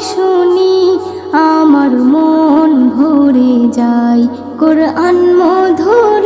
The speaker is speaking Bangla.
শুনি আমার মন ভরে যায়। কোরআন মধুর